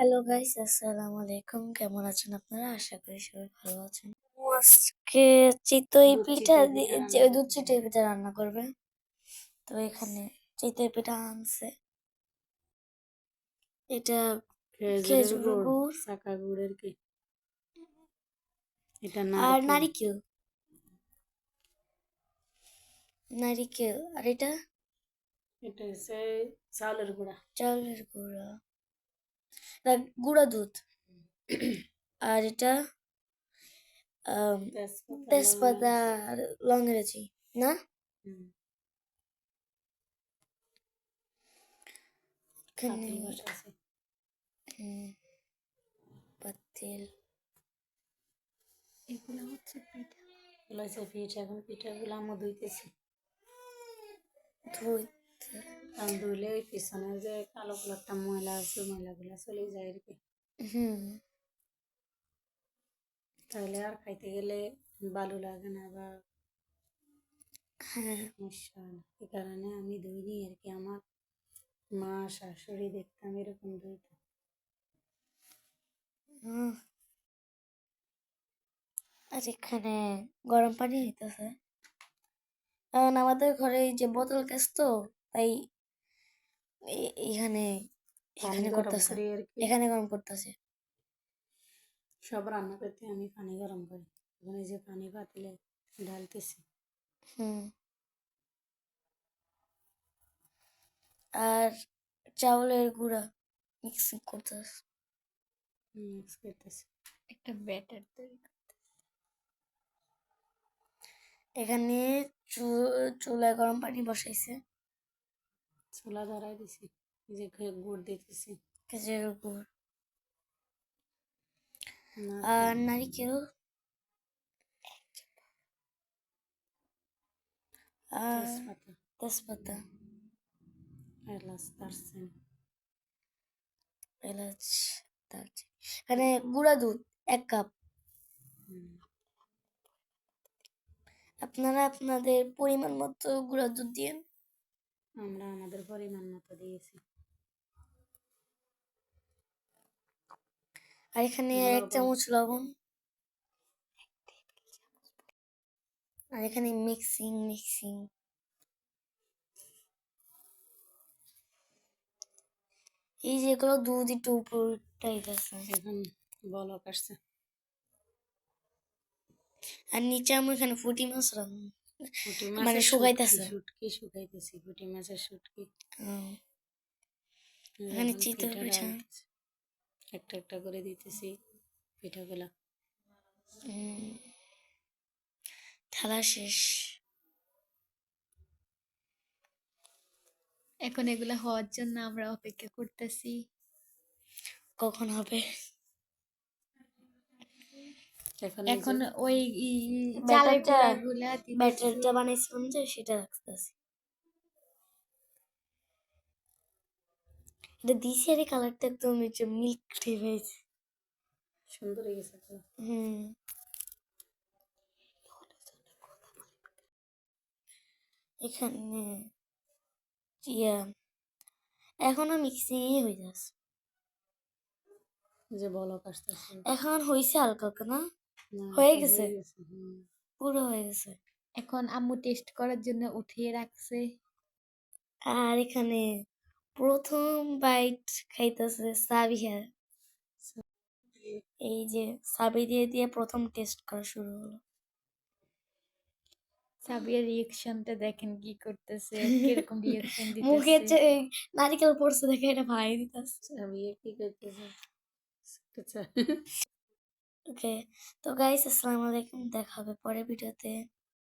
Hello guys আসসালামু আলাইকুম কেমন আছেন আপনারা? আশা করি সবাই ভালো আছেন। আজকে চিতই পিঠা দিয়ে- দুধ চিতই পিঠা রান্না করবে। তো এখানে চিতই পিঠা আনছে। এটা খেজুরের গুড় গুড়ের কি? এটা আর নারকেল। নারিকেল। আর এটা? এটা হচ্ছে চালের গুঁড়া। চাউলের গুঁড়া। না গুঁড়া দুধ। আর এটা তেজপাতা আর লং ইলাচি না? পাতিল এগুলো হচ্ছে পিঠা এগুলো হচ্ছে পিঠা। এখন পিঠাগুলো আমরা ধুইতেছি। ধুইতে কারণ ধুইলে ওই পিছনে যে কালো কালারটা ময়লা আছে ময়লাগুলো চলে যায় আর কি। তাহলে আর খাইতে গেলে ভালো লাগে না বা হ্যাঁ। সমস্যা কারণে আমি ধুইনি আর কি আমার মা শাশুড়ি দেখতাম এরকম ধুইতো। আর এখানে গরম পানি হইতেছে। কারণ আমাদের ঘরে এই যে বোতল গ্যাস তো তাই এখানে এখানে করতেছে। এখানে গরম করতেছে। সব রান্না করতে আমি পানি গরম করি। এই যে পানি পাতিলে ঢালতেছি। হুম। আর চাউলের গুঁড়া মিক্সিং করতেছে। মিক্স করতেছি। একটা ব্যাটার তৈরি এখানে চুলায় গরম পানি বসাইছে। ছোলা ধরাই দিছি যে গুড় দিতেছি খেজুরের গুড়। আর নারিকেল? আর তেজপাতা। এলাচ দারচিনি। এলাচ দারচিনি। এখানে গুঁড়া দুধ এক কাপ। আপনারা আপনাদের পরিমাণ মতো গুঁড়া দুধ দিন আমরা আমাদের পরিমাণ মতো দিয়েছি। আর এখানে এক চামচ লবণ। আর এখানে মিক্সিং মিক্সিং এই যেগুলো দুধ একটু উপরটাই গেছে এখন বলক আসছে। আর নিচে আমি এখানে ফুটি মাছ রাখব মানে শুকাইতেছে। শুটকি শুকাইতেছি পুঁটি মাছের শুটকি। এখানে এখন পিঠা। একটা একটা করে দিতেছি পিঠাগুলা। খেলা শেষ এখন এগুলা হওয়ার জন্য আমরা অপেক্ষা করতেছি কখন হবে এখন ওই ব্যাটারটা- বানাইছিলাম যে সেটা রাখতেছি। এটা দিছি আর কালারটা একদম মিল্ক টাইপ হয়েছে সুন্দর হয়ে গেছে হুম। এখানে ইয়া এখনও মিক্সিংই হয়ে যাচ্ছে যে বলক আসতেছে। এখন হয়েছে হালকা না, হয়ে গেছে? পুরো হয়ে গেছে। এখন আম্মু টেস্ট করার জন্য উঠিয়ে রাখছে। আর এখানে প্রথম বাইট খাইতেছে সাবিহা। এই যে সাবি দিয়ে দিয়ে প্রথম টেস্ট করা শুরু হলো। সাবিয়ার রিয়েকশনটা দেখেন কি করতেছে কীরকম রিয়েকশন মুখে দিতেছে। যে নারিকেল পড়ছে দেখে এটা ভাই দিতেছে। আমি কি করতেছে? ওকে তো গাইস আসসালামু আলাইকুম দেখা হবে পরের ভিডিওতে।